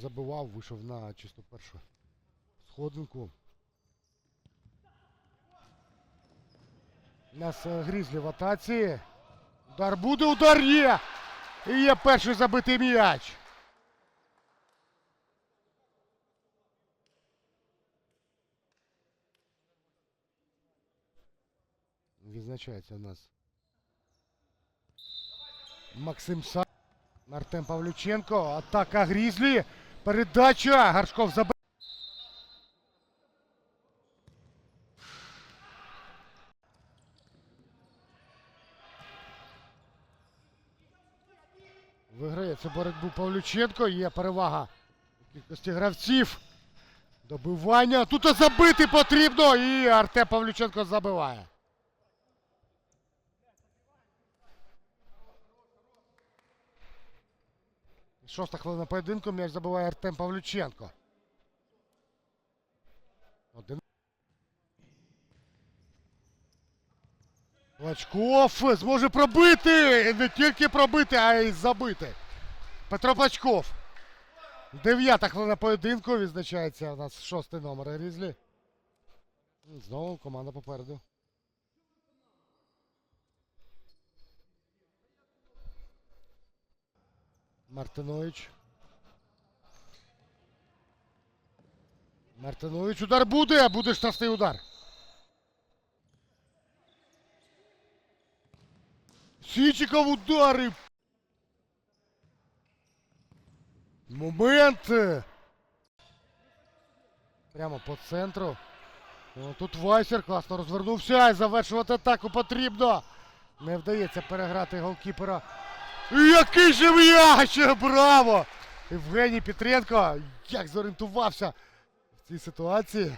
позабивав, вийшов на чисто першу сходинку. У нас е, Грізлі в атаці. Удар буде, удар є! І є перший забитий м'яч. Відзначається у нас Максим Са. Артем Павлюченко. Атака Грізлі. Передача. Гаршков забив. Виграє цю боротьбу Павлюченко. Є перевага кількості гравців. Добивання. Тут забити потрібно. І Артем Павлюченко забиває. Шоста хвилина поєдинку. М'яч забиває Артем Павлюченко. Один. Плачков зможе пробити! Не тільки пробити, а й забити. Петро Плачков. Дев'ята хвилина поєдинку. Відзначається у нас шостий номер Грізлі. Знову команда попереду. Мартинович. Мартинович удар буде, а буде штрафний удар. Січиков удари. Момент. Прямо по центру. О, тут Вайсер класно розвернувся і завершувати атаку потрібно. Не вдається переграти голкіпера. Який же м'яч! Браво! Євгеній Петренко як зорієнтувався в цій ситуації.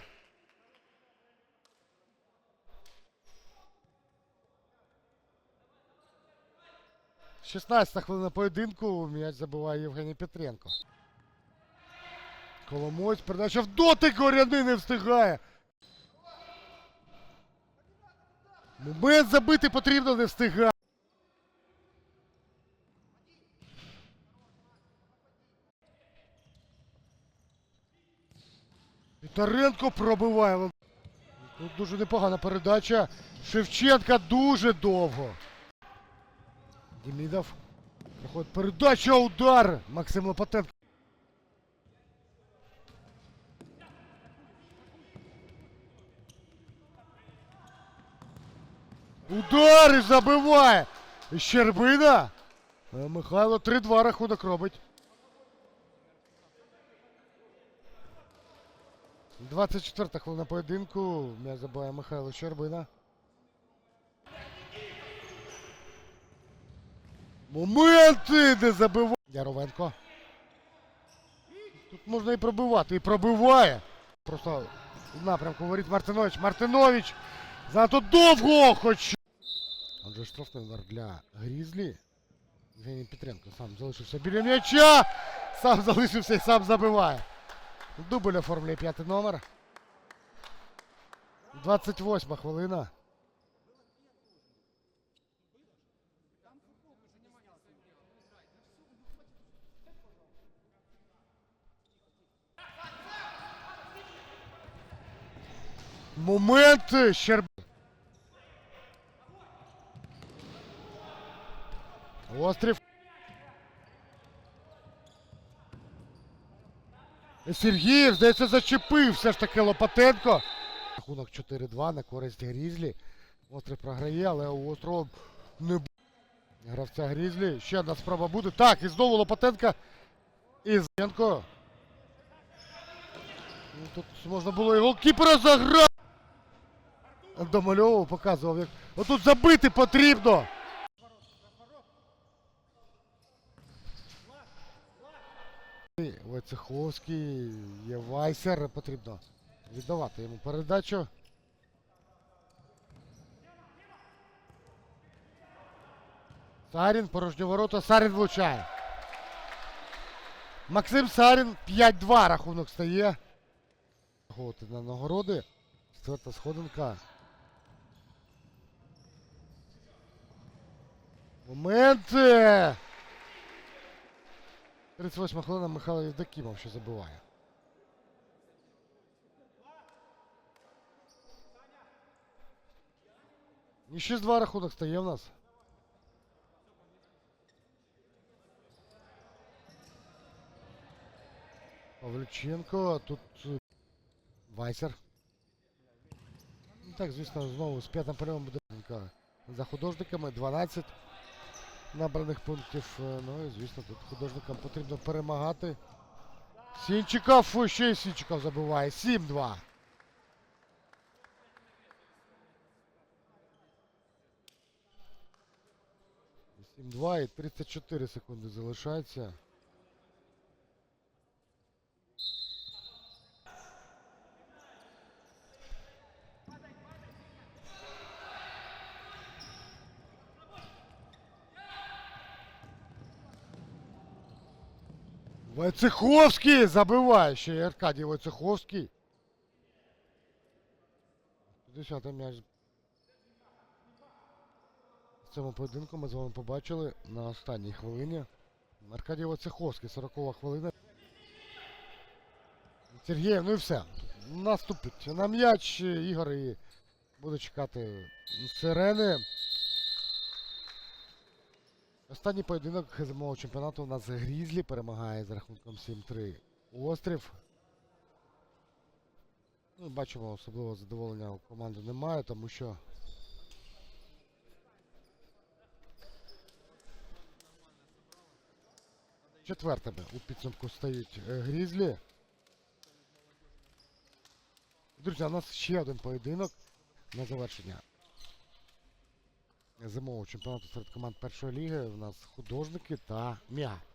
Шістнадцята хвилина поєдинку. М'яч забиває Євгеній Петренко. Коломойсь, передача в дотик горяни не встигає. Момент забити потрібно не встигає. Вітаренко пробиває. Тут дуже непогана передача. Шевченка дуже довго. Демідов. Проходить передача, удар. Максим Лопатенко. Удар і забиває. Щербина. Михайло 3-2 рахунок робить. 24 хвилина поєдинку. М'яч забиває Михайло Щербина. Моменти не забиває. Яровенко. Тут можна і пробивати, і пробиває. Просто в напрямку говорить Мартинович. Мартинович! Занадто довго хоч. Отже, штрафний удар для Грізлі. Євгеній Петренко сам залишився біля м'яча. Сам залишився і сам забиває. Дубль оформлює п'ятий номер. 28 хвилина. Момент Щерб. Острів. Сергієв, здається, зачепив все ж таки Лопатенко. Рахунок 4-2 на користь Грізлі. Острів програє, але у Острова не гравця Грізлі. Ще одна спроба буде. Так, і знову Лопатенка. І Зенко. Ну, Тут можна було і голкіпера заграти. Домальову показував, як. Отут забити потрібно. Войцеховський, є Вайсер, потрібно віддавати йому передачу. Сарін, порожні ворота, Сарін влучає. Максим Сарін 5-2 рахунок стає. Рахувати на нагороди. Четверта сходинка. Моменти! 38 хвилина Михайло Євдокімов ще забиває. І 6-2 рахунок стає в нас. Павлюченко, тут е, Вайсер. Ну, Так, звісно, знову з п'ятим прийомом буде за художниками 12 набраних пунктів. Е, Ну і звісно, тут художникам потрібно перемагати. Сінчиков, ще й Сінчиков забиває. 7-2. Сім 2 і 34 секунди залишається. Войцеховський забиває ще й Аркадій Войцеховський. 10 м'яч. В цьому поєдинку ми з вами побачили на останній хвилині. Аркадій Войцеховський, 40 хвилина. Сергієв, ну і все. Наступить на м'яч Ігор і буде чекати сирени. Останній поєдинок зимового чемпіонату у нас Грізлі перемагає з рахунком 7-3 Острів. Ну, бачимо, особливого задоволення у команди немає, тому що четвертими у підсумку стають е, Грізлі. Друзі, у нас ще один поєдинок на завершення зимового чемпіонату серед команд першої ліги. У нас художники та м'яч.